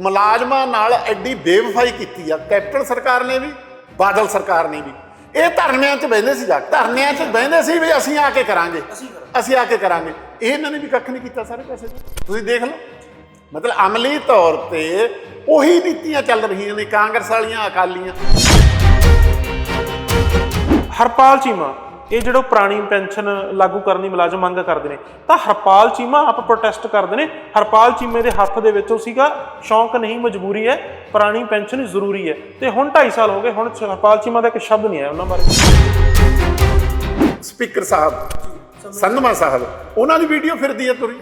ਮੁਲਾਜ਼ਮਾਂ ਨਾਲ ਐਡੀ ਬੇਵਫਾਈ ਕੀਤੀ ਆ। ਕੈਪਟਨ ਸਰਕਾਰ ਨੇ ਵੀ ਬਾਦਲ ਸਰਕਾਰ ਨੇ ਵੀ। ਇਹ ਧਰਨਿਆਂ 'ਚ ਬਹਿੰਦੇ ਸੀ ਜਾ। ਧਰਨਿਆਂ 'ਚ ਬਹਿੰਦੇ ਸੀ ਵੀ ਅਸੀਂ ਆ ਕੇ ਕਰਾਂਗੇ। ਅਸੀਂ ਆ ਕੇ ਕਰਾਂਗੇ। ਇਹ ਇਹਨਾਂ ਨੇ ਵੀ ਕੱਖ ਨਹੀਂ ਕੀਤਾ ਸਾਰੇ ਪਾਸੇ। ਤੁਸੀਂ ਦੇਖ ਲਓ। ਮਤਲਬ ਅਮਲੀ ਤੌਰ ਤੇ ਉਹੀ ਨੀਤੀਆਂ ਚੱਲ ਰਹੀਆਂ ਨੇ ਕਾਂਗਰਸ ਵਾਲੀਆਂ ਅਕਾਲੀਆਂ। ਹਰਪਾਲ ਚੀਮਾ ਇਹ ਜਿਹੜਾ ਪੁਰਾਣੀ ਪੈਨਸ਼ਨ ਲਾਗੂ ਕਰਨ ਦੀ ਮੁਲਾਜ਼ਮ ਮੰਗ ਕਰਦੇ ਨੇ। ਤਾਂ ਹਰਪਾਲ ਚੀਮਾ ਆਪ ਪ੍ਰੋਟੈਸਟ ਕਰਦੇ ਨੇ। ਹਰਪਾਲ ਚੀਮੇ ਦੇ ਹੱਥ ਦੇ ਵਿੱਚ ਉਹ ਸੀਗਾ, ਸ਼ੌਂਕ ਨਹੀਂ, ਮਜਬੂਰੀ ਹੈ, ਪੁਰਾਣੀ ਪੈਨਸ਼ਨ ਜ਼ਰੂਰੀ ਹੈ। ਤੇ ਹੁਣ 2.5 ਸਾਲ ਹੋ ਗਏ, ਹੁਣ ਹਰਪਾਲ ਚੀਮਾ ਦਾ ਇੱਕ ਸ਼ਬਦ ਨਹੀਂ ਆਇਆ ਉਹਨਾਂ ਬਾਰੇ। ਸਪੀਕਰ ਸਾਹਿਬ, ਸੰਧਮਾ ਸਾਹਿਬ, ਉਹਨਾਂ ਦੀ ਵੀਡੀਓ ਫਿਰਦੀ ਹੈ ਤੁਰੀ।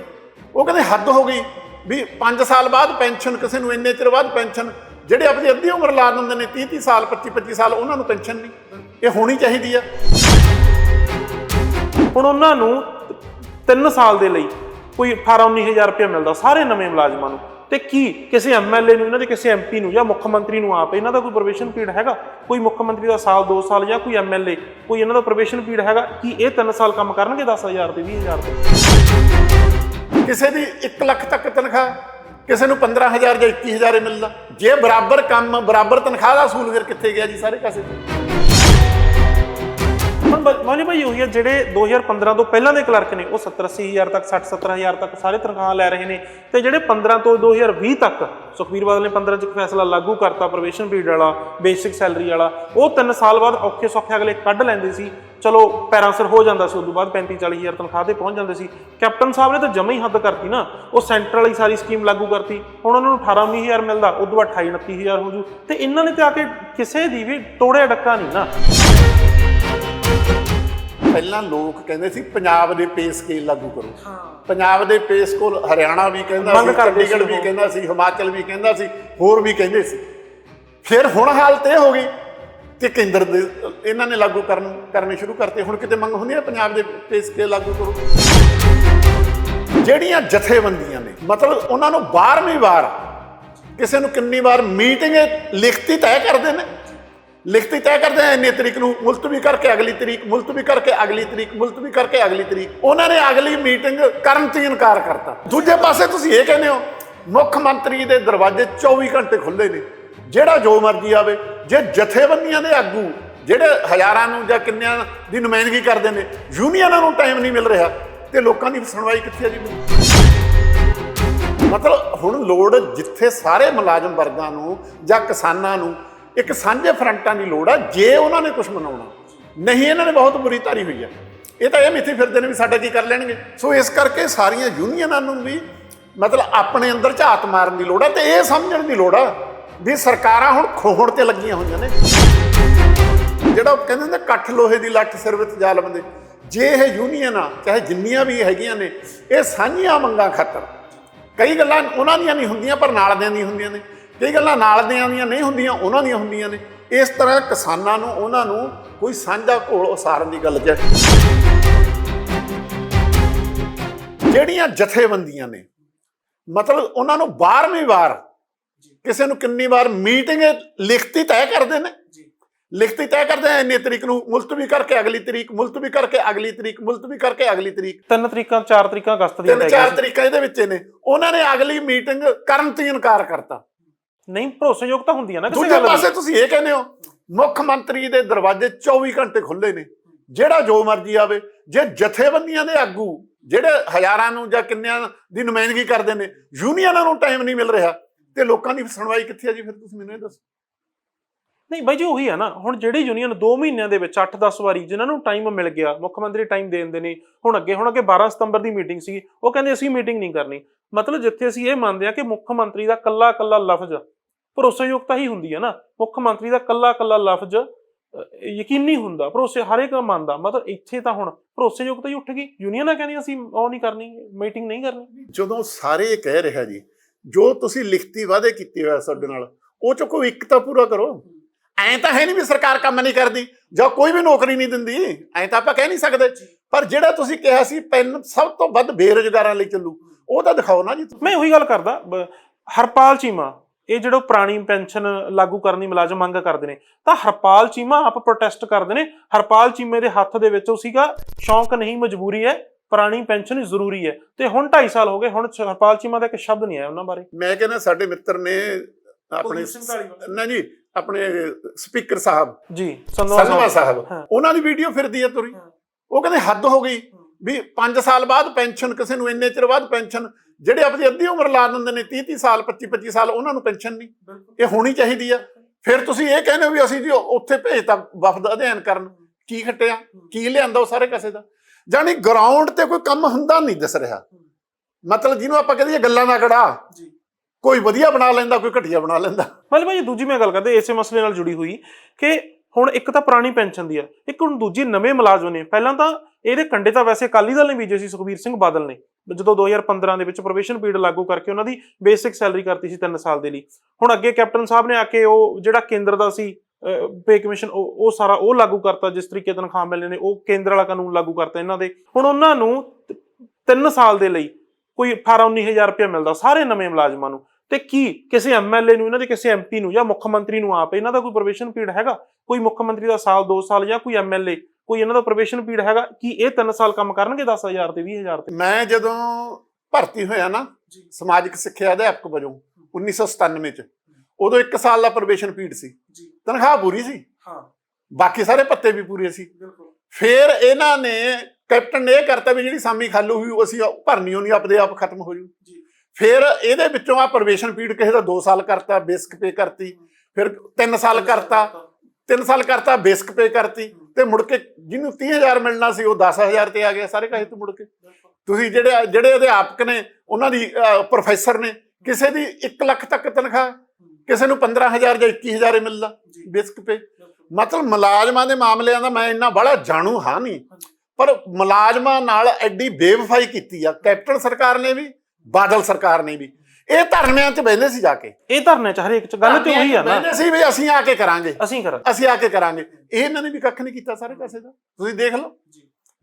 ਉਹ ਕਹਿੰਦੇ ਹੱਦ ਹੋ ਗਈ ਵੀ 5 ਸਾਲ ਬਾਅਦ ਪੈਨਸ਼ਨ ਕਿਸੇ ਨੂੰ ਇੰਨੇ ਚਿਰ ਬਾਅਦ ਪੈਨਸ਼ਨ ਜਿਹੜੇ ਆਪਣੀ ਅੱਧੀ ਉਮਰ ਲਾ ਦਿੰਦੇ ਨੇ 30 30 ਸਾਲ 25 25 ਸਾਲ, ਉਹਨਾਂ ਨੂੰ ਪੈਨਸ਼ਨ ਨਹੀਂ। ਇਹ ਹੋਣੀ ਚਾਹੀਦੀ ਆ ਹੁਣ ਉਹਨਾਂ ਨੂੰ 3 ਸਾਲ ਦੇ ਲਈ ਕੋਈ 18 19000 ਰੁਪਏ ਮਿਲਦਾ, ਸਾਰੇ ਨਵੇਂ ਮੁਲਾਜ਼ਮਾਂ ਨੂੰ। ਤੇ ਕੀ ਕਿਸੇ ਐਮਐਲਏ ਨੂੰ, ਇਹਨਾਂ ਦੇ ਕਿਸੇ ਐਮਪੀ ਨੂੰ ਜਾਂ ਮੁੱਖ ਮੰਤਰੀ ਨੂੰ ਆਪ, ਇਹਨਾਂ ਦਾ ਕੋਈ ਪ੍ਰੋਬੇਸ਼ਨ ਪੀਰੀਅਡ ਹੈਗਾ? ਕੋਈ ਮੁੱਖ ਮੰਤਰੀ ਦਾ ਸਾਲ 2 ਸਾਲ ਜਾਂ ਕੋਈ ਐਮਐਲਏ ਕੋਈ ਇਹਨਾਂ ਦਾ ਪ੍ਰੋਬੇਸ਼ਨ ਪੀਰੀਅਡ ਹੈਗਾ? ਕੀ ਇਹ 3 ਸਾਲ ਕੰਮ ਕਰਨਗੇ 10000 ਤੇ 20000 ਤੇ ਕਿਸੇ ਦੀ 1 ਲੱਖ ਤੱਕ ਤਨਖਾਹ, ਕਿਸੇ ਨੂੰ 15000 ਜਾਂ 21000 ਹੀ ਮਿਲਦਾ ਜੇ ਬਰਾਬਰ ਕੰਮ, ਬਰਾਬਰ ਤਨਖਾਹ ਦਾ ਅਸੂਲ ਫਿਰ ਕਿੱਥੇ ਗਿਆ ਜੀ ਸਾਰੇ ਕਾਸੇ ਮਾਨੀ ਭਾਈ, ਉਹੀ ਹੈ ਜਿਹੜੇ 2015 ਤੋਂ ਪਹਿਲਾਂ ਦੇ ਕਲਰਕ ਨੇ, ਉਹ 70 80000 ਤੱਕ 60 70000 ਤੱਕ ਸਾਰੇ ਤਨਖਾਹਾਂ ਲੈ ਰਹੇ ਨੇ ਤੇ ਜਿਹੜੇ 15 ਤੋਂ 2020 ਤੱਕ ਸੁਖਬੀਰ ਬਾਦਲ ਨੇ 15 ਚ ਇੱਕ ਫੈਸਲਾ ਲਾਗੂ ਕਰਤਾ ਪ੍ਰੋਬੇਸ਼ਨ ਪੀਰੀਅਡ ਵਾਲਾ, ਬੇਸਿਕ ਸੈਲਰੀ ਵਾਲਾ, ਉਹ 3 ਸਾਲ ਬਾਅਦ ਔਖੇ ਸੌਖੇ ਅਗਲੇ ਕੱਢ ਲੈਂਦੇ ਸੀ, ਚਲੋ ਪੈਰਾਂ ਸਿਰ ਹੋ ਜਾਂਦਾ ਸੀ, ਉਦੋਂ ਬਾਅਦ 35 40000 ਤਨਖਾਹ ਤੇ ਪਹੁੰਚ ਜਾਂਦੇ ਸੀ। ਕੈਪਟਨ ਸਾਹਿਬ ਨੇ ਤਾਂ ਜਮਾ ਹੀ ਹੱਦ ਕਰਤੀ ਨਾ, ਉਹ ਸੈਂਟਰ ਵਾਲੀ ਸਾਰੀ ਸਕੀਮ ਲਾਗੂ ਕਰਤੀ, ਹੁਣ ਉਹਨਾਂ ਨੂੰ 18 19000 ਮਿਲਦਾ, ਉਦੋਂ ਬਾਅਦ 28 29000 ਹੋ ਜੂ, ਤੇ ਇਹਨਾਂ ਨੇ ਤੇ ਆ ਕੇ ਕਿਸੇ ਦੀ ਵੀ ਤੋੜਿਆ ਡੱਕਾ ਨਹੀਂ ਨਾ। ਪਹਿਲਾਂ ਲੋਕ ਕਹਿੰਦੇ ਸੀ ਪੰਜਾਬ ਦੇ ਪੇ ਸਕੇਲ ਲਾਗੂ ਕਰੋ। ਪੰਜਾਬ ਦੇ ਪੇ ਸਕੇਲ ਹਰਿਆਣਾ ਵੀ ਕਹਿੰਦਾ ਸੀ ਚੰਡੀਗੜ੍ਹ ਵੀ। ਕਹਿੰਦਾ ਸੀ ਹਿਮਾਚਲ ਵੀ ਕਹਿੰਦਾ ਸੀ ਹੋਰ ਵੀ ਕਹਿੰਦੇ ਸੀ। ਫਿਰ ਹੁਣ ਹਾਲਤ ਇਹ ਹੋ ਗਈ ਕਿ ਕੇਂਦਰ ਦੇ ਇਹਨਾਂ ਨੇ ਲਾਗੂ ਕਰਨ ਕਰਨੇ ਸ਼ੁਰੂ ਕਰਤੇ। ਹੁਣ ਕਿਤੇ ਮੰਗ ਹੁੰਦੀ ਹੈ ਪੰਜਾਬ ਦੇ ਪੇ ਸਕੇਲ ਲਾਗੂ ਕਰੋ। ਜਿਹੜੀਆਂ ਜਥੇਬੰਦੀਆਂ ਨੇ ਮਤਲਬ ਉਹਨਾਂ ਨੂੰ 12ਵੀਂ ਵਾਰ ਕਿਸੇ ਨੂੰ ਕਿੰਨੀ ਵਾਰ ਮੀਟਿੰਗ ਲਿਖਤੀ ਤੈਅ ਕਰਦੇ ਨੇ। ਲਿਖਤੀ ਤੈਅ ਕਰਦੇ ਆ ਇੰਨੀ ਤਰੀਕ ਨੂੰ ਮੁਲਤਵੀ ਕਰਕੇ ਅਗਲੀ ਤਰੀਕ ਮੁਲਤਵੀ ਕਰਕੇ ਅਗਲੀ ਤਰੀਕ ਮੁਲਤਵੀ ਕਰਕੇ ਅਗਲੀ ਤਰੀਕ। ਉਹਨਾਂ ਨੇ ਅਗਲੀ ਮੀਟਿੰਗ ਕਰਨ ਤੋਂ ਹੀ ਇਨਕਾਰ ਕਰਤਾ। ਦੂਜੇ ਪਾਸੇ ਤੁਸੀਂ ਇਹ ਕਹਿੰਦੇ ਹੋ, ਮੁੱਖ ਮੰਤਰੀ ਦੇ ਦਰਵਾਜ਼ੇ 24 ਘੰਟੇ ਖੁੱਲੇ ਨੇ। ਜਿਹੜਾ ਜੋ ਮਰਜ਼ੀ ਆਵੇ, ਜੇ ਜਥੇਬੰਦੀਆਂ ਦੇ ਆਗੂ, ਜਿਹੜੇ ਹਜ਼ਾਰਾਂ ਨੂੰ ਜਾਂ ਕਿੰਨਿਆਂ ਦੀ ਨੁਮਾਇੰਦਗੀ ਕਰਦੇ ਨੇ, ਯੂਨੀਅਨਾਂ ਨੂੰ ਟਾਈਮ ਨਹੀਂ ਮਿਲ ਰਿਹਾ, ਤੇ ਲੋਕਾਂ ਦੀ ਸੁਣਵਾਈ ਕਿੱਥੇ ਆ ਜੀ? ਮਤਲਬ ਹੁਣ ਲੋੜ ਜਿੱਥੇ ਸਾਰੇ ਮੁਲਾਜ਼ਮ ਵਰਗਾਂ ਨੂੰ ਜਾਂ ਕਿਸਾਨਾਂ ਨੂੰ ਇੱਕ ਸਾਂਝੇ ਫਰੰਟਾਂ ਦੀ ਲੋੜ ਆ, ਜੇ ਉਹਨਾਂ ਨੇ ਕੁਝ ਮਨਾਉਣਾ। ਨਹੀਂ, ਇਹਨਾਂ ਨੇ ਬਹੁਤ ਬੁਰੀ ਧਾਰੀ ਹੋਈ ਆ। ਇਹ ਤਾਂ ਇਹ ਮਿੱਥੇ ਫਿਰਦੇ ਨੇ ਵੀ ਸਾਡਾ ਕੀ ਕਰ ਲੈਣਗੇ। ਸੋ ਇਸ ਕਰਕੇ ਸਾਰੀਆਂ ਯੂਨੀਅਨਾਂ ਨੂੰ ਵੀ ਮਤਲਬ ਆਪਣੇ ਅੰਦਰ ਝਾਤ ਮਾਰਨ ਦੀ ਲੋੜ ਆ ਤੇ ਇਹ ਸਮਝਣ ਦੀ ਲੋੜ ਆ ਵੀ ਸਰਕਾਰਾਂ ਹੁਣ ਖੋਹਣ ਤੇ ਲੱਗੀਆਂ ਹੋਈਆਂ ਨੇ। ਜਿਹੜਾ ਉਹ ਕਹਿੰਦੇ ਨੇ ਕੱਠ ਲੋਹੇ ਦੀ ਲੱਠ ਸਿਰ ਵਿੱਚ ਜ਼ਾਲਮ ਦੇ ਜੇ ਇਹ ਯੂਨੀਅਨ ਆ ਚਾਹੇ ਜਿੰਨੀਆਂ ਵੀ ਹੈਗੀਆਂ ਨੇ, ਇਹ ਸਾਂਝੀਆਂ ਮੰਗਾਂ ਖਾਤਰ ਕਈ ਗੱਲਾਂ ਉਹਨਾਂ ਦੀਆਂ ਨਹੀਂ ਹੁੰਦੀਆਂ, ਪਰ ਨਾਲ ਦੀਆਂ ਨਹੀਂ ਹੁੰਦੀਆਂ ਨੇ। ਕਈ ਗੱਲਾਂ ਨਾਲ ਦੀਆਂ ਦੀਆਂ ਨਹੀਂ ਹੁੰਦੀਆਂ ਉਹਨਾਂ ਦੀਆਂ ਹੁੰਦੀਆਂ ਨੇ। ਇਸ ਤਰ੍ਹਾਂ ਕਿਸਾਨਾਂ ਨੂੰ ਉਹਨਾਂ ਨੂੰ ਕੋਈ ਸਾਂਝਾ ਘੋਲ ਉਸਾਰਨ ਦੀ ਗੱਲ ਚ ਜਿਹੜੀਆਂ ਜਥੇਬੰਦੀਆਂ ਨੇ ਮਤਲਬ ਉਹਨਾਂ ਨੂੰ 12ਵੀਂ ਵਾਰ ਕਿਸੇ ਨੂੰ ਕਿੰਨੀ ਵਾਰ ਮੀਟਿੰਗ ਲਿਖਤੀ ਤੈਅ ਕਰਦੇ ਨੇ। ਲਿਖਤੀ ਤੈਅ ਕਰਦੇ ਆ ਇੰਨੀ ਤਰੀਕ ਨੂੰ ਮੁਲਤਵੀ ਕਰਕੇ ਅਗਲੀ ਤਰੀਕ ਮੁਲਤਵੀ ਕਰਕੇ ਅਗਲੀ ਤਰੀਕ ਮੁਲਤਵੀ ਕਰਕੇ ਅਗਲੀ ਤਰੀਕ। ਤਿੰਨ ਤਰੀਕਾਂ ਚਾਰ ਤਰੀਕਾਂ ਅਗਸਤ ਦੀਆਂ ਤਿੰਨ ਚਾਰ। ਤਰੀਕਾਂ ਇਹਦੇ ਵਿੱਚ ਨੇ। ਉਹਨਾਂ ਨੇ ਅਗਲੀ ਮੀਟਿੰਗ ਕਰਨ ਤੋਂ ਇਨਕਾਰ ਕਰਤਾ। ਨਹੀਂ ਭਰੋਸੇਯੋਗ ਤਾਂ ਹੁੰਦੀਆਂ ਨਾ ਕਿਸੇ ਦੂਜੇ ਗੱਲ ਦੀ ਪਾਸੇ ਤੁਸੀਂ ਇਹ ਕਹਿੰਦੇ ਹੋ ਮੁੱਖ ਮੰਤਰੀ ਦੇ ਦਰਵਾਜ਼ੇ 24 ਘੰਟੇ ਖੁੱਲੇ ਨੇ। ਜਿਹੜਾ ਜੋ ਮਰਜ਼ੀ ਆਵੇ ਜੇ ਜਥੇਬੰਦੀਆਂ ਦੇ ਆਗੂ ਜਿਹੜੇ ਹਜ਼ਾਰਾਂ ਨੂੰ ਜਾਂ ਕਿੰਨਿਆਂ ਦੀ ਨੁਮਾਇੰਦਗੀ ਕਰਦੇ ਨੇ ਯੂਨੀਅਨਾਂ ਨੂੰ ਟਾਈਮ ਨਹੀਂ ਮਿਲ ਰਿਹਾ ਤੇ ਲੋਕਾਂ ਦੀ ਸੁਣਵਾਈ ਕਿੱਥੇ ਆ ਜੀ? ਫਿਰ ਤੁਸੀਂ ਮੈਨੂੰ ਇਹ ਦੱਸੋ। ਨਹੀਂ ਬਾਈ ਜੀ ਉਹੀ ਹੈ ਨਾ ਹੁਣ ਜਿਹੜੀ ਯੂਨੀਅਨ 2 ਮਹੀਨਿਆਂ ਦੇ ਵਿੱਚ 8-10 ਵਾਰੀ ਜਿਨ੍ਹਾਂ ਨੂੰ ਟਾਈਮ ਮਿਲ ਗਿਆ ਮੁੱਖ ਮੰਤਰੀ ਟਾਈਮ ਦੇ ਦਿੰਦੇ ਨੇ ਹੁਣ ਅੱਗੇ ਹੁਣ ਅੱਗੇ 12 ਸਤੰਬਰ ਦੀ ਮੀਟਿੰਗ ਸੀ ਉਹ ਕਹਿੰਦੇ ਅਸੀਂ ਮੀਟਿੰਗ ਨਹੀਂ ਕਰਨੀ। ਮਤਲਬ ਜਿੱਥੇ ਅਸੀਂ ਇਹ ਮੰਨਦੇ ਹਾਂ ਕਿ ਮੁੱਖ ਮੰਤਰੀ ਦਾ ਕੱਲਾ ਕੱਲਾ ਲਫ਼ਜ਼ ਭਰੋਸੇਯੋਗਤਾ ਹੀ ਹੁੰਦੀ ਹੈ ਨਾ। ਮੁੱਖ ਮੰਤਰੀ ਦਾ ਕੱਲਾ ਕੱਲਾ ਲਫ਼ਜ਼ ਯਕੀਨੀ ਹੁੰਦਾ ਭਰੋਸੇ ਹਰ ਇੱਕ ਮੰਨਦਾ। ਮਤਲਬ ਇੱਥੇ ਤਾਂ ਹੁਣ ਭਰੋਸੇਯੋਗਤਾ ਹੀ ਉੱਠ ਗਈ। ਯੂਨੀਅਨਾਂ ਕਹਿੰਦੀਆਂ ਅਸੀਂ ਉਹ ਨਹੀਂ ਕਰਨੀ ਮੀਟਿੰਗ ਨਹੀਂ ਕਰਨੀ। ਜਦੋਂ ਸਾਰੇ ਕਹਿ ਰਿਹਾ ਜੀ ਜੋ ਤੁਸੀਂ ਲਿਖਤੀ ਵਾਅਦੇ ਕੀਤੇ ਹੋਇਆ ਸਾਡੇ ਨਾਲ ਉਹ ਚ ਕੋਈ ਇੱਕ ਤਾਂ ਪੂਰਾ ਕਰੋ। ਐਂ ਤਾਂ ਹੈ ਨਹੀਂ ਵੀ ਸਰਕਾਰ ਕੰਮ ਨਹੀਂ ਕਰਦੀ ਜਾਂ ਕੋਈ ਵੀ ਨੌਕਰੀ ਨਹੀਂ ਦਿੰਦੀ। ਐਂ ਤਾਂ ਆਪਾਂ ਕਹਿ ਨਹੀਂ ਸਕਦੇ। ਪਰ ਜਿਹੜਾ ਤੁਸੀਂ ਕਿਹਾ ਸੀ ਪੈਨ ਸਭ ਤੋਂ ਵੱਧ ਬੇਰੁਜ਼ਗਾਰਾਂ ਲਈ ਚੱਲੂ ਉਹ ਤਾਂ ਦਿਖਾਓ ਨਾ ਜੀ। ਮੈਂ ਉਹੀ ਗੱਲ ਕਰਦਾ ਹਰਪਾਲ ਚੀਮਾ ਇਹ ਜਿਹੜਾ ਪੁਰਾਣੀ ਪੈਨਸ਼ਨ ਲਾਗੂ ਕਰਨ ਦੀ ਮੁਲਾਜ਼ਮ ਮੰਗ ਕਰਦੇ ਨੇ। ਤਾਂ ਹਰਪਾਲ ਚੀਮਾ ਆਪ ਪ੍ਰੋਟੈਸਟ ਕਰਦੇ ਨੇ। ਹਰਪਾਲ ਚੀਮੇ ਦੇ ਹੱਥ ਦੇ ਵਿੱਚ ਉਹ ਸੀਗਾ ਸ਼ੌਂਕ ਨਹੀਂ ਮਜਬੂਰੀ ਹੈ ਪੁਰਾਣੀ ਪੈਨਸ਼ਨ ਜ਼ਰੂਰੀ ਹੈ। ਤੇ ਹੁਣ 2.5 ਸਾਲ ਹੋ ਗਏ ਹੁਣ ਹਰਪਾਲ ਚੀਮਾ ਦਾ ਇੱਕ ਸ਼ਬਦ ਨਹੀਂ ਆਇਆ ਉਹਨਾਂ ਬਾਰੇ। ਮੈਂ ਕਹਿੰਦਾ ਸਾਡੇ ਮਿੱਤਰ ਨੇ ਆਪਣੇ। ਨਾ ਜੀ ਆਪਣੇ ਸਪੀਕਰ ਸਾਹਿਬ ਜੀ ਸੰਧਵਾ ਸਾਹਿਬ। ਉਹਨਾਂ ਦੀ ਵੀਡੀਓ ਫਿਰਦੀ ਹੈ ਤੁਰੀ। ਉਹ ਕਹਿੰਦੇ ਹੱਦ ਹੋ ਗਈ। ਵੀ 5 ਸਾਲ ਬਾਅਦ ਪੈਨਸ਼ਨ ਕਿਸੇ ਨੂੰ ਇੰਨੇ ਚਿਰ ਬਾਅਦ ਪੈਨਸ਼ਨ ਜਿਹੜੇ ਆਪਣੀ ਅੱਧੀ ਉਮਰ ਲਾ ਦਿੰਦੇ ਨੇ 30 30 ਸਾਲ 25 25 ਸਾਲ ਉਹਨਾਂ ਨੂੰ ਪੈਨਸ਼ਨ ਨਹੀਂ। ਇਹ ਹੋਣੀ ਚਾਹੀਦੀ ਆ। ਫਿਰ ਤੁਸੀਂ ਇਹ ਕਹਿੰਦੇ ਹੋ ਵੀ ਅਸੀਂ ਜੀ ਉੱਥੇ ਭੇਜਤਾ ਵਫਦ ਅਧਿਐਨ ਕਰਨ। ਕੀ ਖੱਟਿਆ? ਕੀ ਲਿਆਂਦਾ ਉਹ ਸਾਰੇ ਕਸੇ ਦਾ? ਜਾਨੀ ਗਰਾਊਂਡ ਤੇ ਕੋਈ ਕੰਮ ਹੁੰਦਾ ਨਹੀਂ ਦਿਸ ਰਿਹਾ। ਮਤਲਬ ਜਿਹਨੂੰ ਆਪਾਂ ਕਹਿੰਦੇ ਗੱਲਾਂ ਦਾ ਕੜਾ ਜੀ। ਕੋਈ ਵਧੀਆ ਬਣਾ ਲੈਂਦਾ ਕੋਈ ਘਟੀਆ ਬਣਾ ਲੈਂਦਾ। ਮਤਲਬ ਭਾਈ ਦੂਜੀ ਮੈਂ ਗੱਲ ਕਰਦੇ ਇਸੇ ਮਸਲੇ ਨਾਲ ਜੁੜੀ ਹੋਈ ਕਿ ਹੁਣ ਇੱਕ ਤਾਂ ਪੁਰਾਣੀ ਪੈਨਸ਼ਨ ਦੀ ਆ। ਇੱਕ ਹੁਣ ਦੂਜੀ ਨਵੇਂ ਮੁਲਾਜ਼ਮ ਨੇ। ਪਹਿਲਾਂ ਤਾਂ ਇਹਦੇ ਕੰਡੇ ਤਾਂ ਵੈਸੇ ਅਕਾਲੀ ਦਲ ਨੇ ਬੀਜੇ ਸੀ, ਸੁਖਬੀਰ ਸਿੰਘ ਬਾਦਲ ਨੇ। ਜਦੋਂ 2015 ਦੇ ਵਿੱਚ ਪ੍ਰੋਬੇਸ਼ਨ ਪੀਰੀਅਡ ਲਾਗੂ ਕਰਕੇ ਉਹਨਾਂ ਦੀ ਬੇਸਿਕ ਸੈਲਰੀ ਕਰਤੀ ਸੀ 3 ਸਾਲ ਦੇ ਲਈ। ਹੁਣ ਅੱਗੇ ਕੈਪਟਨ ਸਾਹਿਬ ਨੇ ਆ ਕੇ ਉਹ ਜਿਹੜਾ ਕੇਂਦਰ ਦਾ ਸੀ ਪੇ ਕਮਿਸ਼ਨ, ਉਹ ਸਾਰਾ ਉਹ ਲਾਗੂ ਕਰਤਾ, ਜਿਸ ਤਰੀਕੇ ਤਨਖਾਹ ਮਿਲਣੇ ਨੇ, ਉਹ ਕੇਂਦਰ ਵਾਲਾ ਕਾਨੂੰਨ ਲਾਗੂ ਕਰਤਾ ਇਹਨਾਂ ਦੇ। ਹੁਣ ਉਹਨਾਂ ਨੂੰ 3 ਸਾਲ ਦੇ ਲਈ ਕੋਈ 18 19000 ਰੁਪਏ ਮਿਲਦਾ, ਸਾਰੇ ਨਵੇਂ ਮੁਲਾਜ਼ਮਾਂ ਨੂੰ। ਤੇ ਕੀ ਕਿਸੇ ਐਮਐਲਏ ਨੂੰ, ਇਹਨਾਂ ਦੇ ਕਿਸੇ ਐਮਪੀ ਨੂੰ ਜਾਂ ਮੁੱਖ ਮੰਤਰੀ ਨੂੰ ਆਪ ਇਹਨਾਂ ਦਾ ਕੋਈ ਪ੍ਰੋਬੇਸ਼ਨ ਪੀਰੀਅਡ ਹੈਗਾ? ਕੋਈ ਮੁੱਖ ਮੰਤਰੀ ਦਾ ਸਾਲ 2 ਸਾਲ ਜਾਂ ਕੋਈ ਐਮਐਲਏ ਕੋਈ ਇਹਨਾਂ ਦਾ ਪ੍ਰੋਬੇਸ਼ਨ ਪੀਰੀਅਡ ਹੈਗਾ ਕੀ ਇਹ 3 ਸਾਲ ਕੰਮ ਕਰਨਗੇ 10000 ਤੇ 20000 ਤੇ? ਮੈਂ ਜਦੋਂ ਭਰਤੀ ਹੋਇਆ ਨਾ। ਸਮਾਜਿਕ ਸਿੱਖਿਆ ਅਧਿਆਪਕ ਵਜੋਂ 1997 ਚ ਉਦੋਂ 1 ਸਾਲ ਦਾ ਪ੍ਰੋਬੇਸ਼ਨ ਪੀਰੀਅਡ ਸੀ। ਤਨਖਾਹ ਪੂਰੀ ਸੀ। ਹਾਂ। ਬਾਕੀ ਸਾਰੇ ਪੱਤੇ ਵੀ ਪੂਰੇ ਸੀ। ਬਿਲਕੁਲ। ਫਿਰ ਇਹਨਾਂ ਨੇ ਕੈਪਟਨ ਨੇ ਇਹ ਕਰਤਾ ਵੀ ਜਿਹੜੀ ਸਾਮੀ ਖਾਲੂ ਹੋਈ ਅਸੀਂ ਭਰਨੀ ਹੋਣੀ ਆਪਦੇ ਆਪ ਖਤਮ ਹੋ ਜੂ। ਜੀ। ਫਿਰ ਇਹਦੇ ਵਿੱਚੋਂ ਆ ਪ੍ਰੋਬੇਸ਼ਨ ਪੀਰੀਅਡ ਕਿਸੇ ਦਾ 2 ਸਾਲ ਕਰਤਾ ਬੇਸਿਕ ਪੇ ਕਰਤੀ। ਫਿਰ 3 ਸਾਲ ਕਰਤਾ। 3 ਸਾਲ ਕਰਤਾ ਬੇਸਿਕ ਪੇ ਕਰਤੀ। ਤੇ ਮੁੜ ਕੇ ਜਿਹਨੂੰ 30000 ਮਿਲਣਾ ਸੀ ਉਹ 10000 ਤੇ ਆ ਗਿਆ ਸਾਰੇ ਕਹੇ ਤੋਂ ਮੁੜ ਕੇ। ਤੁਸੀਂ ਜਿਹੜੇ ਜਿਹੜੇ ਅਧਿਆਪਕ ਨੇ ਉਹਨਾਂ ਦੀ ਪ੍ਰੋਫੈਸਰ ਨੇ ਕਿਸੇ ਦੀ 1 ਲੱਖ ਤੱਕ ਤਨਖਾਹ ਕਿਸੇ ਨੂੰ 15000 ਜਾਂ 21000 ਹੀ ਮਿਲਦਾ ਬੇਸਿਕ ਪੇ ਮਤਲਬ ਮੁਲਾਜ਼ਮਾਂ ਦੇ ਮਾਮਲਿਆਂ ਦਾ ਮੈਂ ਇੰਨਾ ਬੜਾ ਜਾਣੂ ਹਾਂ ਨਹੀਂ। ਪਰ ਮੁਲਾਜ਼ਮਾਂ ਨਾਲ ਐਡੀ ਬੇਵਫਾਈ ਕੀਤੀ ਆ। ਕੈਪਟਨ ਸਰਕਾਰ ਨੇ ਵੀ ਬਾਦਲ ਸਰਕਾਰ ਨੇ ਵੀ। ਇਹ ਧਰਨਿਆਂ 'ਚ ਬਹਿੰਦੇ ਸੀ ਜਾ ਕੇ। ਇਹ ਧਰਨੇ ਚ ਹਰੇਕ ਚ ਗੱਲ ਤੇ ਉਹੀ ਆ ਨਾ। ਬਹਿੰਦੇ ਸੀ ਵੀ ਅਸੀਂ ਆ ਕੇ ਕਰਾਂਗੇ। ਅਸੀਂ ਕਰਾਂ ਅਸੀਂ ਆ ਕੇ ਕਰਾਂਗੇ। ਇਹ ਇਹਨਾਂ ਨੇ ਵੀ ਕੱਖ ਨਹੀਂ ਕੀਤਾ ਸਾਰੇ ਕਾਸੇ ਦਾ। ਤੁਸੀਂ ਦੇਖ ਲਓ।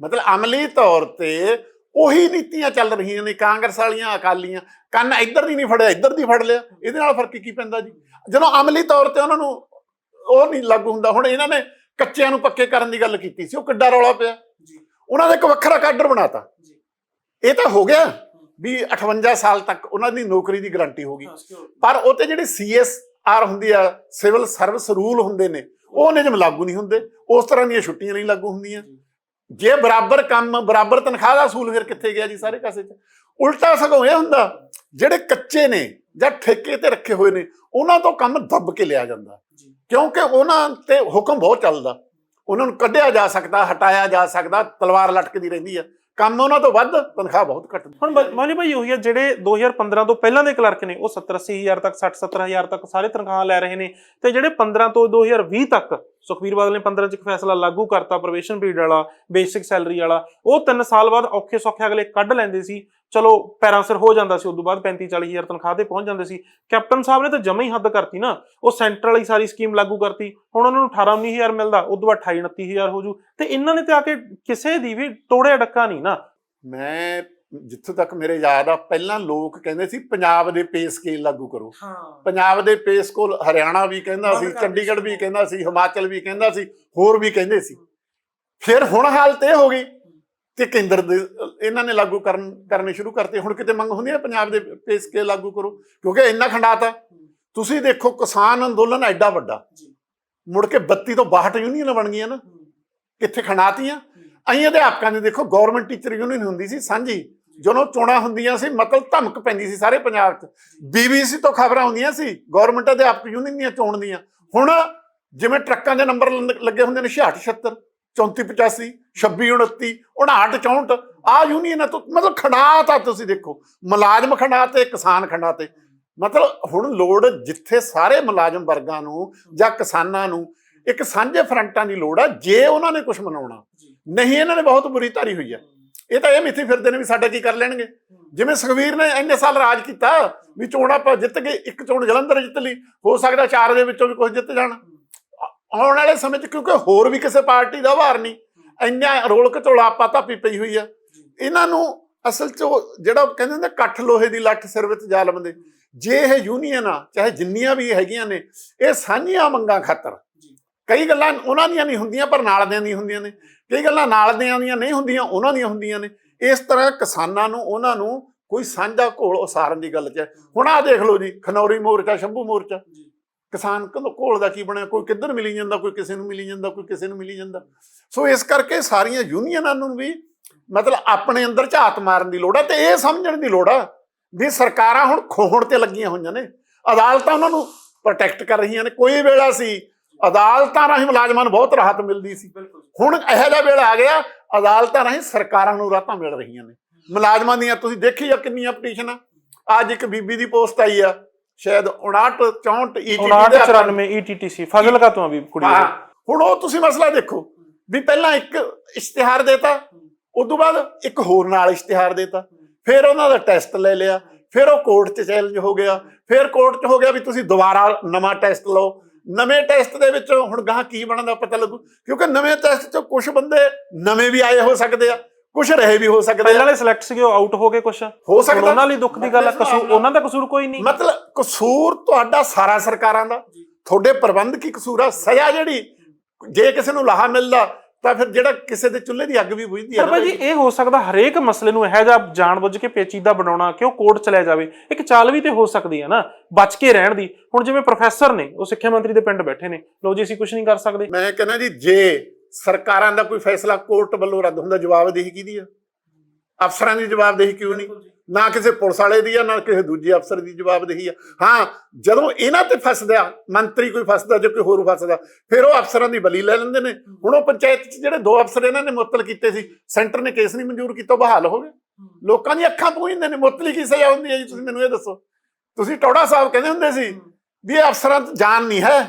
ਮਤਲਬ ਅਮਲੀ ਤੌਰ ਤੇ ਉਹੀ ਨੀਤੀਆਂ ਚੱਲ ਰਹੀਆਂ ਨੇ ਕਾਂਗਰਸ ਵਾਲੀਆਂ ਅਕਾਲੀਆਂ। ਕੰਨ ਇੱਧਰ ਦੀ ਨਹੀਂ ਫੜਿਆ ਇੱਧਰ ਦੀ ਫੜ ਲਿਆ। ਇਹਦੇ ਨਾਲ ਫ਼ਰਕ ਕੀ ਪੈਂਦਾ ਜੀ? ਜਦੋਂ ਅਮਲੀ ਤੌਰ ਤੇ ਉਹਨਾਂ ਨੂੰ ਉਹ ਨਹੀਂ ਲਾਗੂ ਹੁੰਦਾ ਹੁਣ ਇਹਨਾਂ ਨੇ ਕੱਚਿਆਂ ਨੂੰ ਪੱਕੇ ਕਰਨ ਦੀ ਗੱਲ ਕੀਤੀ ਸੀ। ਉਹ ਕਿੱਡਾ ਰੌਲਾ ਪਿਆ। ਉਹਨਾਂ ਨੇ ਇੱਕ ਵੱਖਰਾ ਕਾਡਰ ਬਣਾਤਾ। ਇਹ ਤਾਂ ਹੋ ਗਿਆ। ਵੀ 58 ਸਾਲ ਤੱਕ ਉਹਨਾਂ ਦੀ ਨੌਕਰੀ ਦੀ ਗਾਰੰਟੀ ਹੋਗੀ ਪਰ ਉਹ ਤੇ ਜਿਹੜੀ ਸੀਐਸਆਰ ਹੁੰਦੀ ਆ ਸਿਵਲ ਸਰਵਿਸ ਰੂਲ ਹੁੰਦੇ ਨੇ ਉਹ ਨਿਯਮ ਲਾਗੂ ਨਹੀਂ ਹੁੰਦੇ। ਉਸ ਤਰ੍ਹਾਂ ਦੀਆਂ ਛੁੱਟੀਆਂ ਨਹੀਂ ਲਾਗੂ ਹੁੰਦੀਆਂ। ਜੇ। ਬਰਾਬਰ ਕੰਮ ਬਰਾਬਰ ਤਨਖਾਹ ਦਾ ਅਸੂਲ ਫਿਰ ਕਿੱਥੇ ਗਿਆ ਜੀ ਸਾਰੇ ਕਾਸੇ 'ਚ? ਉਲਟਾ ਸਗੋਂ ਇਹ ਹੁੰਦਾ ਜਿਹੜੇ ਕੱਚੇ ਨੇ ਜਾਂ ਠੇਕੇ ਤੇ ਰੱਖੇ ਹੋਏ ਨੇ ਉਹਨਾਂ ਤੋਂ ਕੰਮ ਦੱਬ ਕੇ ਲਿਆ ਜਾਂਦਾ। ਕਿਉਂਕਿ ਉਹਨਾਂ ਤੇ ਹੁਕਮ ਬਹੁਤ ਚੱਲਦਾ। ਉਹਨਾਂ ਨੂੰ ਕੱਢਿਆ ਜਾ ਸਕਦਾ ਹਟਾਇਆ ਜਾ ਸਕਦਾ ਤਲਵਾਰ ਲਟਕਦੀ ਰਹਿੰਦੀ ਆ। ਕੰਮ ਉਹਨਾਂ ਤੋਂ ਵੱਧ ਤਨਖਾਹ ਬਹੁਤ ਘੱਟ ਹੁਣ ਬ- ਮਾਨੀ ਭਾਈ ਉਹੀ ਆ, ਜਿਹੜੇ 2015 ਤੋਂ ਪਹਿਲਾਂ ਦੇ ਕਲਰਕ ਨੇ, ਉਹ 70 80 ਹਜ਼ਾਰ ਤੱਕ 60 70 ਹਜ਼ਾਰ ਤੱਕ ਸਾਰੇ ਤਨਖਾਹਾਂ ਲੈ ਰਹੇ ਨੇ। ਤੇ ਜਿਹੜੇ 15 ਤੋਂ 2020 ਤੱਕ ਸੁਖਬੀਰ ਬਾਦਲ ਨੇ 15 ਚ ਇੱਕ ਫੈਸਲਾ ਲਾਗੂ ਕਰਤਾ ਪ੍ਰੋਬੇਸ਼ਨ ਪੀਰੀਅਡ ਵਾਲਾ ਬੇਸਿਕ ਸੈਲਰੀ ਵਾਲਾ, ਉਹ 3 ਸਾਲ ਬਾਅਦ ਔਖੇ ਸੌਖੇ ਅਗਲੇ ਕੱਢ ਲੈਂਦੇ ਸੀ। ਚਲੋ ਪੈਰਾਂ ਸਿਰ ਹੋ ਜਾਂਦਾ ਸੀ ਉਦੋਂ ਬਾਅਦ 35 40 ਹਜ਼ਾਰ ਤਨਖਾਹ ਤੇ ਪਹੁੰਚ ਜਾਂਦੇ ਸੀ। ਕੈਪਟਨ ਸਾਹਿਬ ਨੇ ਤਾਂ ਜਮਾ ਹੀ ਹੱਦ ਕਰਤੀ ਨਾ। ਉਹ ਸੈਂਟਰ ਵਾਲੀ ਸਾਰੀ ਸਕੀਮ ਲਾਗੂ ਕਰਤੀ। ਹੁਣ ਉਹਨਾਂ ਨੂੰ 18 19 ਹਜ਼ਾਰ ਮਿਲਦਾ ਉਦੋਂ ਬਾਅਦ 28 29 ਹਜ਼ਾਰ ਹੋ ਜੂ। ਤੇ ਇਹਨਾਂ ਨੇ ਤੇ ਆ ਕੇ ਕਿਸੇ ਦੀ ਵੀ ਤੋੜਿਆ ਡੱਕਾ ਨਹੀਂ ਨਾ। ਮੈਂ ਜਿੱਥੋਂ ਤੱਕ ਮੇਰੇ ਯਾਦ ਆ ਪਹਿਲਾਂ ਲੋਕ ਕਹਿੰਦੇ ਸੀ ਪੰਜਾਬ ਦੇ ਪੇ ਸਕੇਲ ਲਾਗੂ ਕਰੋ। ਹਾਂ। ਪੰਜਾਬ ਦੇ ਪੇ ਸਕੇਲ ਹਰਿਆਣਾ ਵੀ ਕਹਿੰਦਾ ਸੀ ਚੰਡੀਗੜ੍ਹ ਵੀ ਕਹਿੰਦਾ ਸੀ ਹਿਮਾਚਲ ਵੀ ਕਹਿੰਦਾ ਸੀ ਹੋਰ ਵੀ ਕਹਿੰਦੇ ਸੀ। ਫਿਰ ਹੁਣ ਹਾਲਤ ਇਹ ਹੋ ਗਈ ਕਿ ਕੇਂਦਰ ਦੇ ਇਹਨਾਂ ਨੇ ਲਾਗੂ ਕਰਨ ਕਰਨੇ ਸ਼ੁਰੂ ਕਰਤੇ। ਹੁਣ ਕਿਤੇ ਮੰਗ ਹੁੰਦੀ ਹੈ ਪੰਜਾਬ ਦੇ ਪੇ ਸਕੇਲ ਲਾਗੂ ਕਰੋ ਕਿਉਂਕਿ ਇੰਨਾ ਖੰਡਾਤਾ ਤੁਸੀਂ ਦੇਖੋ ਕਿਸਾਨ ਅੰਦੋਲਨ ਐਡਾ ਵੱਡਾ। ਮੁੜ ਕੇ 32 ਤੋਂ 62 ਯੂਨੀਅਨ ਬਣ ਗਈਆਂ ਨਾ। ਕਿੱਥੇ ਖੰਡਾਤੀਆਂ ਅਸੀਂ ਅਧਿਆਪਕਾਂ ਦੇ ਦੇਖੋ ਗਵਰਨਮੈਂਟ ਟੀਚਰ ਯੂਨੀਅਨ ਹੁੰਦੀ ਸੀ ਸਾਂਝੀ। ਜਦੋਂ ਚੋਣਾਂ ਹੁੰਦੀਆਂ ਸੀ ਮਤਲਬ ਧਮਕ ਪੈਂਦੀ ਸੀ ਸਾਰੇ ਪੰਜਾਬ 'ਚ। ਬੀਬੀਸੀ ਤੋਂ ਖਬਰਾਂ ਆਉਂਦੀਆਂ ਸੀ ਗਵਰਨਮੈਂਟ ਅਧਿਆਪਕ ਯੂਨੀਅਨ ਦੀਆਂ ਚੋਣ ਦੀਆਂ। ਹੁਣ ਜਿਵੇਂ ਟਰੱਕਾਂ ਦੇ ਨੰਬਰ ਲੱਗੇ ਹੁੰਦੇ ਨੇ 66 76 34 85 26 29 59 64 ਆ ਯੂਨੀਅਨ ਤੋਂ ਮਤਲਬ ਖੰਡਾਤ ਤੁਸੀਂ ਦੇਖੋ ਮੁਲਾਜ਼ਮ ਖੰਡਾਤੇ ਕਿਸਾਨ ਖੰਡਾਤੇ ਮਤਲਬ ਹੁਣ ਲੋੜ ਜਿੱਥੇ ਸਾਰੇ ਮੁਲਾਜ਼ਮ ਵਰਗਾਂ ਨੂੰ ਜਾਂ ਕਿਸਾਨਾਂ ਨੂੰ ਇੱਕ ਸਾਂਝੇ ਫਰੰਟਾਂ ਦੀ ਲੋੜ ਆ ਜੇ ਉਹਨਾਂ ਨੇ ਕੁਝ ਮਨਾਉਣਾ। ਨਹੀਂ ਇਹਨਾਂ ਨੇ ਬਹੁਤ ਬੁਰੀ ਧਾਰੀ ਹੋਈ ਆ ਇਹ ਤਾਂ ਇਹ ਮਿੱਥੀ ਫਿਰਦੇ ਨੇ ਵੀ ਸਾਡਾ ਕੀ ਕਰ ਲੈਣਗੇ। ਜਿਵੇਂ ਸੁਖਵੀਰ ਨੇ ਇੰਨੇ ਸਾਲ ਰਾਜ ਕੀਤਾ ਵੀ ਚੋਣ ਆਪਾਂ ਜਿੱਤ ਗਏ ਇੱਕ ਚੋਣ ਜਲੰਧਰ ਜਿੱਤ ਲਈ ਹੋ ਸਕਦਾ ਚਾਰ ਦੇ ਵਿੱਚੋਂ ਵੀ ਕੁਝ ਜਿੱਤ ਜਾਣ। ਆਉਣ ਵਾਲੇ ਸਮੇਂ 'ਚ ਕਿਉਂਕਿ ਹੋਰ ਵੀ ਕਿਸੇ ਪਾਰਟੀ ਦਾ ਵਾਰ ਨਹੀਂ। ਇੰਨਾ ਰੋਲ ਘਚੋਲਾ ਪਾਤਾ ਪੀ ਪਈ ਹੋਈ ਆ। ਇਹਨਾਂ ਨੂੰ ਅਸਲ 'ਚ ਉਹ ਜਿਹੜਾ ਕਹਿੰਦੇ ਨੇ ਇਕੱਠ ਲੋਹੇ ਦੀ ਲੱਠ ਸਿਰ ਵਿੱਚ ਜ਼ਾਲਮ ਦੇ। ਜੇ ਇਹ ਯੂਨੀਅਨ ਆ ਚਾਹੇ ਜਿੰਨੀਆਂ ਵੀ ਹੈਗੀਆਂ ਨੇ ਇਹ ਸਾਂਝੀਆਂ ਮੰਗਾਂ ਖਾਤਰ। ਕਈ ਗੱਲਾਂ ਉਹਨਾਂ ਦੀਆਂ ਨਹੀਂ ਹੁੰਦੀਆਂ ਪਰ ਨਾਲ ਦਿਆਂ ਦੀਆਂ ਹੁੰਦੀਆਂ ਨੇ। ਕਈ ਗੱਲਾਂ ਨਾਲ ਦਿਆਂ ਦੀਆਂ ਨਹੀਂ ਹੁੰਦੀਆਂ ਉਹਨਾਂ ਦੀਆਂ ਹੁੰਦੀਆਂ ਨੇ। ਇਸ ਤਰ੍ਹਾਂ ਕਿਸਾਨਾਂ ਨੂੰ ਉਹਨਾਂ ਨੂੰ ਕੋਈ ਸਾਂਝਾ ਘੋਲ ਉਸਾਰਨ ਦੀ ਗੱਲ 'ਚ। ਹੁਣ ਆਹ ਦੇਖ ਲਓ ਜੀ ਖਨੌਰੀ ਮੋਰਚਾ ਸ਼ੰਭੂ ਮੋਰਚਾ। ਕਿਸਾਨ ਘ- ਘੋਲ ਦਾ ਕੀ ਬਣਿਆ? ਕੋਈ ਕਿੱਧਰ ਮਿਲੀ ਜਾਂਦਾ ਕੋਈ ਕਿਸੇ ਨੂੰ ਮਿਲੀ ਜਾਂਦਾ ਕੋਈ ਕਿਸੇ ਨੂੰ ਮਿਲੀ ਜਾਂਦਾ। ਸੋ ਇਸ ਕਰਕੇ ਸਾਰੀਆਂ ਯੂਨੀਅਨਾਂ ਨੂੰ ਵੀ ਮਤਲਬ ਆਪਣੇ ਅੰਦਰ ਝਾਤ ਮਾਰਨ ਦੀ ਲੋੜ ਹੈ ਤੇ ਇਹ ਸਮਝਣ ਦੀ ਲੋੜ ਆ ਵੀ ਸਰਕਾਰਾਂ ਹੁਣ ਖੋਹਣ ਤੇ ਲੱਗੀਆਂ ਹੋਈਆਂ ਨੇ। ਅਦਾਲਤਾਂ ਉਹਨਾਂ ਨੂੰ ਪ੍ਰੋਟੈਕਟ ਕਰ ਰਹੀਆਂ ਨੇ। ਕੋਈ ਵੇਲਾ ਸੀ ਅਦਾਲਤਾਂ ਰਾਹੀਂ ਮੁਲਾਜ਼ਮਾਂ ਨੂੰ ਬਹੁਤ ਰਾਹਤ ਮਿਲਦੀ ਸੀ। ਹੁਣ ਇਹੋ ਜਿਹਾ ਵੇਲਾ ਆ ਗਿਆ ਅਦਾਲਤਾਂ ਰਾਹੀਂ ਸਰਕਾਰਾਂ ਨੂੰ ਰਾਹਤਾਂ ਮਿਲ ਰਹੀਆਂ ਨੇ। ਮੁਲਾਜ਼ਮਾਂ ਦੀਆਂ ਤੁਸੀਂ ਦੇਖੀ ਆ ਕਿੰਨੀਆਂ ਪਟੀਸ਼ਨਾਂ ਅੱਜ ਇੱਕ ਬੀਬੀ ਦੀ ਪੋਸਟ ਆਈ ਆ ਸ਼ਾਇਦ 59 64 ETT ਦੇ 5994 ETTC ਫਾਜ਼ਿਲਕਾ ਤੋਂ ਆ ਵੀ ਕੁੜੀ ਹਾਂ। ਹੁਣ ਉਹ ਤੁਸੀਂ ਮਸਲਾ ਦੇਖੋ ਵੀ ਪਹਿਲਾਂ ਇੱਕ ਇਸ਼ਤਿਹਾਰ ਦੇਤਾ ਉਸ ਤੋਂ ਬਾਅਦ ਇੱਕ ਹੋਰ ਨਾਲ ਇਸ਼ਤਿਹਾਰ ਦੇਤਾ। ਫਿਰ ਉਹਨਾਂ ਦਾ ਟੈਸਟ ਲੈ ਲਿਆ ਫਿਰ ਉਹ ਕੋਰਟ 'ਚ ਚੈਲੰਜ ਹੋ ਗਿਆ ਫਿਰ ਕੋਰਟ 'ਚ ਹੋ ਗਿਆ ਵੀ ਤੁਸੀਂ ਦੁਬਾਰਾ ਨਵਾਂ ਟੈਸਟ ਲਓ। ਨਵੇਂ ਟੈਸਟ ਦੇ ਵਿੱਚ ਹੁਣ ਗਾਹ ਕੀ ਬਣਦਾ ਪਤਾ ਲੱਗੂ? ਕਿਉਂਕਿ ਨਵੇਂ ਟੈਸਟ 'ਚ ਕੁਝ ਬੰਦੇ ਨਵੇਂ ਵੀ ਆਏ ਹੋ ਸਕਦੇ ਆ। ਕੁਝ ਰਹੇ ਵੀ ਹੋ ਸਕਦੇ ਪਹਿਲਾਂ ਵਾਲੇ ਸਿਲੈਕਟ ਸੀਗੇ ਉਹ ਆਊਟ ਹੋ ਗਏ ਕੁਛ। ਹੋ ਸਕਦਾ। ਉਹਨਾਂ ਲਈ ਦੁੱਖ ਦੀ ਗੱਲ ਆ ਕਸੂਰ ਉਹਨਾਂ ਦਾ ਕਸੂਰ ਕੋਈ ਨਹੀਂ। ਮਤਲਬ ਕਸੂਰ ਤੁਹਾਡਾ ਸਾਰਾ ਸਰਕਾਰਾਂ ਦਾ। ਤੁਹਾਡੇ ਪ੍ਰਬੰਧਕੀ ਕਸੂਰ ਆ ਸਜ਼ਾ ਜਿਹੜੀ ਜੇ ਕਿਸੇ ਨੂੰ ਲਾਹਾ ਮਿਲਦਾ ਤਾਂ ਫਿਰ ਜਿਹੜਾ ਕਿਸੇ ਦੇ ਚੁੱਲ੍ਹੇ ਦੀ ਅੱਗ ਵੀ ਬੁਝਦੀ ਪਰ ਭਾਈ ਜੀ ਇਹ ਹੋ ਸਕਦਾ ਹਰੇਕ ਮਸਲੇ ਨੂੰ ਇਹੋ ਜਿਹਾ ਜਾਣਬੁੱਝ ਕੇ ਪੇਚੀਦਾ ਬਣਾਉਣਾ ਕਿ ਉਹ ਕੋਰਟ ਚਲੇ ਜਾਵੇ। ਇੱਕ ਚਾਲ ਵੀ ਤੇ ਹੋ ਸਕਦੀ ਹੈ ਨਾ ਬਚ ਕੇ ਰਹਿਣ ਦੀ। ਹੁਣ ਜਿਵੇਂ ਪ੍ਰੋਫੈਸਰ ਨੇ ਉਹ ਸਿੱਖਿਆ ਮੰਤਰੀ ਦੇ ਪਿੰਡ ਬੈਠੇ ਨੇ। ਲੋ ਜੀ ਅਸੀਂ ਕੁਝ ਨਹੀਂ ਕਰ ਸਕਦੇ। ਮੈਂ ਕਹਿੰਦਾ ਜੀ ਜੇ ਸਰਕਾਰਾਂ ਦਾ ਕੋਈ ਫੈਸਲਾ ਕੋਰਟ ਵੱਲੋਂ ਰੱਦ ਹੁੰਦਾ ਜਵਾਬਦੇਹੀ ਕਿਹਦੀ ਆ? ਅਫਸਰਾਂ ਦੀ ਜਵਾਬਦੇਹੀ ਕਿਉਂ ਨਹੀਂ? ਨਾ ਕਿਸੇ ਪੁਲਿਸ ਵਾਲੇ ਦੀ ਆ ਨਾ ਕਿਸੇ ਦੂਜੇ ਅਫਸਰ ਦੀ ਜਵਾਬਦੇਹੀ ਆ। ਹਾਂ ਜਦੋਂ ਇਹਨਾਂ ਤੇ ਫਸਦਾ ਮੰਤਰੀ ਕੋਈ ਫਸਦਾ ਜਾਂ ਕੋਈ ਹੋਰ ਫਸਦਾ ਫਿਰ ਉਹ ਅਫਸਰਾਂ ਦੀ ਬਲੀ ਲੈ ਲੈਂਦੇ ਨੇ। ਹੁਣ ਉਹ ਪੰਚਾਇਤ 'ਚ ਜਿਹੜੇ ਦੋ ਅਫਸਰ ਇਹਨਾਂ ਨੇ ਮੁਅੱਤਲ ਕੀਤੇ ਸੀ ਸੈਂਟਰ ਨੇ ਕੇਸ ਨਹੀਂ ਮਨਜ਼ੂਰ ਕੀਤਾ ਬਹਾਲ ਹੋ ਗਏ। ਲੋਕਾਂ ਦੀਆਂ ਅੱਖਾਂ ਪੂੰਝਦੇ ਨੇ ਮੁਅੱਤਲੀ ਕੀ ਸਜ਼ਾ ਹੁੰਦੀ ਹੈ ਜੀ ਤੁਸੀਂ ਮੈਨੂੰ ਇਹ ਦੱਸੋ। ਤੁਸੀਂ ਟੌੜਾ ਸਾਹਿਬ ਕਹਿੰਦੇ ਹੁੰਦੇ ਸੀ ਵੀ ਇਹ ਅਫਸਰਾਂ 'ਚ ਜਾਨ ਨਹੀਂ ਹੈ।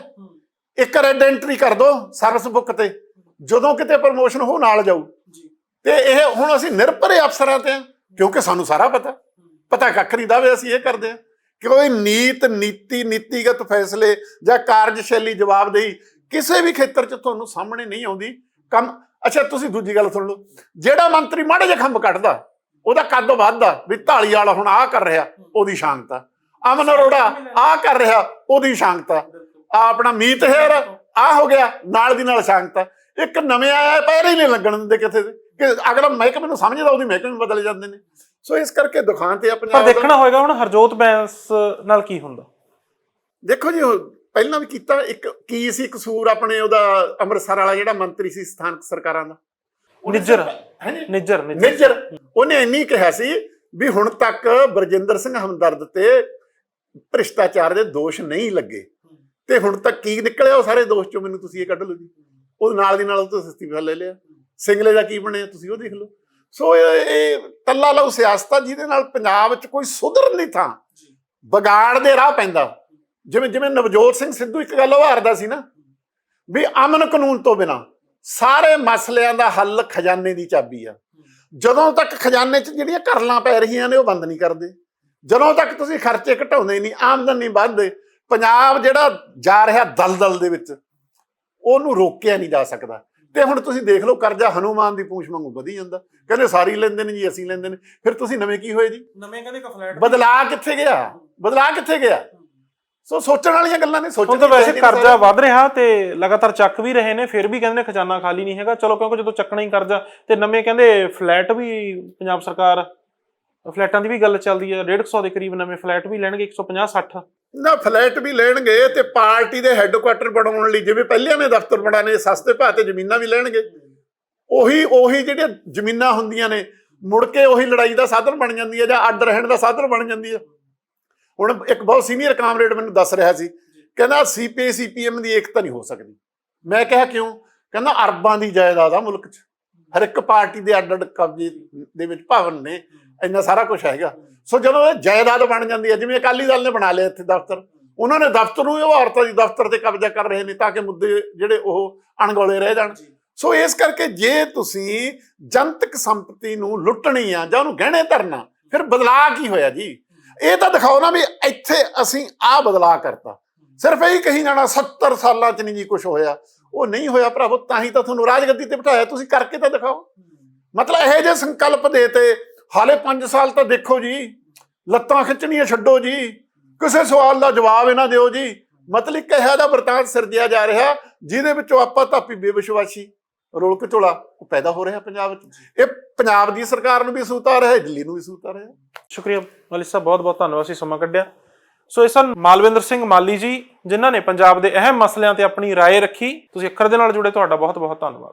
ਇੱਕ ਰੈਡ ਐਂਟਰੀ ਕਰ ਦੋ ਸਰਵਿਸ ਬੁੱਕ ਤੇ। ਜਦੋਂ ਕਿਤੇ ਪ੍ਰਮੋਸ਼ਨ ਹੋ ਨਾਲ ਜਾਊ। ਤੇ ਇਹ ਹੁਣ ਅਸੀਂ ਨਿਰਭਰੇ ਅਫਸਰਾਂ ਤੇ ਹਾਂ ਕਿਉਂਕਿ ਸਾਨੂੰ ਸਾਰਾ ਪਤਾ। ਪਤਾ ਕੱਖ ਨਹੀਂ ਦਾਵੇ ਅਸੀਂ ਇਹ ਕਰਦੇ ਹਾਂ ਕਿ ਕੋਈ ਨੀਤ ਨੀਤੀ ਨੀਤੀਗਤ ਫੈਸਲੇ ਜਾਂ ਕਾਰਜਸ਼ੈਲੀ ਜਵਾਬਦੇਹੀ ਕਿਸੇ ਵੀ ਖੇਤਰ 'ਚ ਤੁਹਾਨੂੰ ਸਾਹਮਣੇ ਨਹੀਂ ਆਉਂਦੀ। ਕੰਮ ਅੱਛਾ ਤੁਸੀਂ ਦੂਜੀ ਗੱਲ ਸੁਣ ਲਓ। ਜਿਹੜਾ ਮੰਤਰੀ ਮਾੜੇ ਜਿਹਾ ਖੰਭ ਕੱਢਦਾ ਉਹਦਾ ਕੱਦ ਵੱਧਦਾ ਵੀ ਢਾਲੀ ਵਾਲਾ ਹੁਣ ਆਹ ਕਰ ਰਿਹਾ ਉਹਦੀ ਸ਼ਾਂਗਤਾ ਅਮਨ ਅਰੋੜਾ ਆਹ ਕਰ ਰਿਹਾ ਉਹਦੀ ਸ਼ਾਂਗਤਾ ਆ ਆਪਣਾ ਮੀਤ ਹੈਰ ਆ ਹੋ ਗਿਆ ਨਾਲ ਦੀ ਨਾਲ ਸ਼ਾਂਗਤਾ ਇੱਕ ਨਵੇਂ ਆਇਆ ਪੈਰ ਹੀ ਨਹੀਂ ਲੱਗਣ ਦਿੰਦੇ ਕਿਥੇ ਕਿ ਅਗਲਾ ਮਹਿਕਮੇ ਨੂੰ ਸਮਝਦਾ ਉਹਦੀ ਮਹਿਕਮੇ ਬਦਲ ਜਾਂਦੇ ਨੇ। ਸੋ ਇਸ ਕਰਕੇ ਦੁਖਾਂ ਤੇ ਆ ਪਰ ਪੰਜਾਬ ਦੇਖਣਾ ਹੋਏਗਾ ਹੁਣ ਹਰਜੋਤ ਬੈਂਸ ਨਾਲ ਕੀ ਹੁੰਦਾ। ਦੇਖੋ ਜੀ ਪਹਿਲਾਂ ਵੀ ਕੀਤਾ ਇੱਕ ਕੀ ਸੀ ਕਸੂਰ ਆਪਣੇ ਉਹਦਾ ਅੰਮ੍ਰਿਤਸਰ ਵਾਲਾ ਜਿਹੜਾ ਮੰਤਰੀ ਸੀ ਸਥਾਨਕ ਸਰਕਾਰਾਂ ਦਾ? ਨਿੱਜਰ? ਨਿੱਜਰ। ਨਿੱਜਰ। ਉਹਨੇ ਇੰਨੀ ਕਿਹਾ ਸੀ ਵੀ ਹੁਣ ਤੱਕ ਬਰਜਿੰਦਰ ਸਿੰਘ ਹਮਦਰਦ ਤੇ ਭ੍ਰਿਸ਼ਟਾਚਾਰ ਦੇ ਦੋਸ਼ ਨਹੀਂ ਲੱਗੇ। ਤੇ ਹੁਣ ਤੱਕ ਕੀ ਨਿਕਲਿਆ ਉਹ ਸਾਰੇ ਦੋਸ਼ ਚੋਂ? ਮੈਨੂੰ ਤੁਸੀਂ ਇਹ ਕੱਢ ਲਓ ਜੀ। ਉਹ ਨਾਲ ਦੀ ਨਾਲ ਉਹ ਤੋਂ ਅਸਤੀਫਾ ਲੈ ਲਿਆ। ਸਿੰਗਲੇ ਦਾ ਕੀ ਬਣਿਆ ਤੁਸੀਂ ਉਹ ਦੇਖ ਲਓ। ਸੋ ਇਹ ਤੱਲਾ ਲਓ ਸਿਆਸਤ ਜਿਹਦੇ ਨਾਲ ਪੰਜਾਬ 'ਚ ਕੋਈ ਸੁਧਰ ਨਹੀਂ ਥਾਂ ਵਿਗਾੜ ਦੇ ਰਾਹ ਪੈਂਦਾ। ਜਿਵੇਂ ਜਿਵੇਂ ਨਵਜੋਤ ਸਿੰਘ ਸਿੱਧੂ ਇੱਕ ਗੱਲ ਉਭਾਰਦਾ ਸੀ ਨਾ ਵੀ ਅਮਨ ਕਾਨੂੰਨ ਤੋਂ ਬਿਨਾ ਸਾਰੇ ਮਸਲਿਆਂ ਦਾ ਹੱਲ ਖਜ਼ਾਨੇ ਦੀ ਚਾਬੀ ਆ। ਜਦੋਂ ਤੱਕ ਖਜ਼ਾਨੇ 'ਚ ਜਿਹੜੀਆਂ ਕਰਲਾਂ ਪੈ ਰਹੀਆਂ ਨੇ ਉਹ ਬੰਦ ਨਹੀਂ ਕਰਦੇ। ਜਦੋਂ ਤੱਕ ਤੁਸੀਂ ਖਰਚੇ ਘਟਾਉਂਦੇ ਨਹੀਂ ਆਮਦਨ ਨਹੀਂ ਵੱਧਦੇ ਪੰਜਾਬ ਜਿਹੜਾ ਜਾ ਰਿਹਾ ਦਲਦਲ ਦੇ ਵਿੱਚ ਉਹਨੂੰ ਰੋਕਿਆ ਨਹੀਂ ਜਾ ਸਕਦਾ। ਤੇ ਹੁਣ ਤੁਸੀਂ ਦੇਖ ਲਓ ਕਰਜ਼ਾ ਹਨੂਮਾਨ ਦੀ ਪੂੰਛ ਵਾਂਗੂ ਵਧੀ ਜਾਂਦਾ। ਕਹਿੰਦੇ ਸਾਰੀ ਲੈਂਦੇ ਨੇ ਜੀ ਅਸੀਂ ਲੈਂਦੇ ਨੇ ਫਿਰ ਤੁਸੀਂ ਨਵੇਂ ਕੀ ਹੋਏ ਜੀ? ਨਵੇਂ ਕਹਿੰਦੇ ਕ ਫਲੈਟ ਬਦਲਾ ਕਿੱਥੇ ਗਿਆ? ਬਦਲਾ ਕਿੱਥੇ ਗਿਆ? ਸੋ ਸੋਚਣ ਵਾਲੀਆਂ ਗੱਲਾਂ ਨੇ ਸੋਚਣ ਤਾਂ ਦੀ ਵੈਸੇ ਕਰਜ਼ਾ ਵੱਧ ਰਿਹਾ ਤੇ ਲਗਾਤਾਰ ਚੱਕ ਵੀ ਰਹੇ ਨੇ ਫਿਰ ਵੀ ਕਹਿੰਦੇ ਨੇ ਖਜ਼ਾਨਾ ਖਾਲੀ ਨਹੀਂ ਹੈਗਾ। ਚਲੋ ਕਿਉਂਕਿ ਜਦੋਂ ਚੱਕਣਾ ਹੀ ਕਰਜ਼ਾ ਤੇ ਨਵੇਂ ਕਹਿੰਦੇ ਫਲੈਟ ਵੀ ਪੰਜਾਬ ਸਰਕਾਰ ਫਲੈਟਾਂ ਦੀ ਵੀ ਗੱਲ ਚੱਲਦੀ ਹੈ 150 ਦੇ ਕਰੀਬ ਨਵੇਂ ਫਲੈਟ ਵੀ ਲੈਣਗੇ 150 60 ਨੂੰ। ਨਾ, ਫਲੈਟ ਵੀ ਲੈਣਗੇ ਤੇ ਪਾਰਟੀ ਦੇ ਹੈੱਡਕੁਆਟਰ ਬਣਾਉਣ ਲਈ ਜਿਵੇਂ ਪਹਿਲਿਆਂ ਨੇ ਦਫ਼ਤਰ ਬਣਾਣੇ ਸਸਤੇ ਭਾਅ ਤੇ ਜ਼ਮੀਨਾਂ ਵੀ ਲੈਣਗੇ। ਉਹੀ ਉਹੀ ਜਿਹੜੀਆਂ ਜ਼ਮੀਨਾਂ ਹੁੰਦੀਆਂ ਨੇ, ਮੁੜ ਕੇ ਉਹੀ ਲੜਾਈ ਦਾ ਸਾਧਨ ਬਣ ਜਾਂਦੀ ਹੈ ਜਾਂ ਅੱਡ ਰਹਿਣ ਦਾ ਸਾਧਨ ਬਣ ਜਾਂਦੀ ਹੈ ਹੁਣ ਇੱਕ ਬਹੁਤ ਸੀਨੀਅਰ ਕਾਮਰੇਡ ਮੈਨੂੰ ਦੱਸ ਰਿਹਾ ਸੀ, ਕਹਿੰਦਾ ਸੀਪੀ ਸੀਪੀਐਮ ਦੀ ਏਕਤਾ ਨਹੀਂ ਹੋ ਸਕਦੀ। ਮੈਂ ਕਿਹਾ ਕਿਉਂ? ਕਹਿੰਦਾ ਅਰਬਾਂ ਦੀ ਜਾਇਦਾਦ ਆ ਮੁਲਕ 'ਚ। ਹਰ ਇੱਕ ਪਾਰਟੀ ਦੇ ਅੱਡ ਅੱਡ ਕਬਜ਼ੇ ਦੇ ਵਿੱਚ ਭਵਨ ਨੇ। ਇੰਨਾ ਸਾਰਾ ਕੁਝ ਹੈਗਾ। ਸੋ ਜਦੋਂ ਇਹ ਜਾਇਦਾਦ ਬਣ ਜਾਂਦੀ ਹੈ ਜਿਵੇਂ ਅਕਾਲੀ ਦਲ ਨੇ ਬਣਾ ਲਿਆ ਇੱਥੇ ਦਫ਼ਤਰ ਉਹਨਾਂ ਨੇ ਦਫ਼ਤਰ ਨੂੰ ਇਹ ਔਰਤਾਂ ਦੀ ਦਫ਼ਤਰ ਤੇ ਕਬਜ਼ਾ ਕਰ ਰਹੇ ਨੇ ਤਾਂ ਕਿ ਮੁੱਦੇ ਜਿਹੜੇ ਉਹ ਅਣਗੌਲੇ ਰਹਿ ਜਾਣ। ਸੋ ਇਸ ਕਰਕੇ ਜੇ ਤੁਸੀਂ ਜਨਤਕ ਸੰਪਤੀ ਨੂੰ ਲੁੱਟਣੀ ਆ ਜਾਂ ਉਹਨੂੰ ਗਹਿਣੇ ਧਰਨਾ ਫਿਰ ਬਦਲਾਅ ਕੀ ਹੋਇਆ ਜੀ? ਇਹ ਤਾਂ ਦਿਖਾਓ ਨਾ ਵੀ ਇੱਥੇ ਅਸੀਂ ਆਹ ਬਦਲਾਅ ਕਰਤਾ। ਸਿਰਫ ਇਹੀ ਕਹੀ ਜਾਣਾ 70 ਸਾਲਾਂ ਚ ਨਹੀਂ ਜੀ ਕੁਝ ਹੋਇਆ। ਉਹ ਨਹੀਂ ਹੋਇਆ ਭਰਾਵੋ ਤਾਂ ਹੀ ਤਾਂ ਤੁਹਾਨੂੰ ਰਾਜਗੱਦੀ ਤੇ ਬਿਠਾਇਆ। ਤੁਸੀਂ ਕਰਕੇ ਤਾਂ ਦਿਖਾਓ। ਮਤਲਬ ਇਹੋ ਜਿਹੇ ਸੰਕਲਪ ਦੇ ਤੇ ਹਾਲੇ 5 ਸਾਲ ਤਾਂ ਦੇਖੋ ਜੀ ਲੱਤਾਂ ਖਿੱਚਣੀਆਂ ਛੱਡੋ ਜੀ ਕਿਸੇ ਸਵਾਲ ਦਾ ਜਵਾਬ ਇਹਨਾਂ ਦਿਓ ਜੀ ਮਤਲਬ ਇੱਕ ਇਹੋ ਜਿਹਾ ਵਰਤਾਂਤ ਸਿਰਜਿਆ ਜਾ ਰਿਹਾ ਜਿਹਦੇ ਵਿੱਚੋਂ ਆਪਾਂ ਧਾਪੀ ਬੇਵਿਸ਼ਵਾਸੀ ਰੋਲ ਘਚੋਲਾ ਉਹ ਪੈਦਾ ਹੋ ਰਿਹਾ ਪੰਜਾਬ 'ਚ ਇਹ ਪੰਜਾਬ ਦੀ ਸਰਕਾਰ ਨੂੰ ਵੀ ਸੂਤ ਆ ਰਿਹਾ ਹੈ ਦਿੱਲੀ ਨੂੰ ਵੀ ਸੂਤ ਆ ਰਿਹਾ ਹੈ ਸ਼ੁਕਰੀਆ ਮਾਲੀ ਸਾਹਿਬ ਬਹੁਤ ਬਹੁਤ ਧੰਨਵਾਦ ਸੀ ਸਮਾਂ ਕੱਢਿਆ ਸੋ ਇਹ ਸਨ ਮਾਲਵਿੰਦਰ ਸਿੰਘ ਮਾਲੀ ਜੀ ਜਿਨ੍ਹਾਂ ਨੇ ਪੰਜਾਬ ਦੇ ਅਹਿਮ ਮਸਲਿਆਂ ਤੇ ਆਪਣੀ رائے ਰੱਖੀ ਤੁਸੀਂ ਅੱਖਰ ਦੇ ਨਾਲ ਜੁੜੇ ਤੁਹਾਡਾ ਬਹੁਤ ਬਹੁਤ ਧੰਨਵਾਦ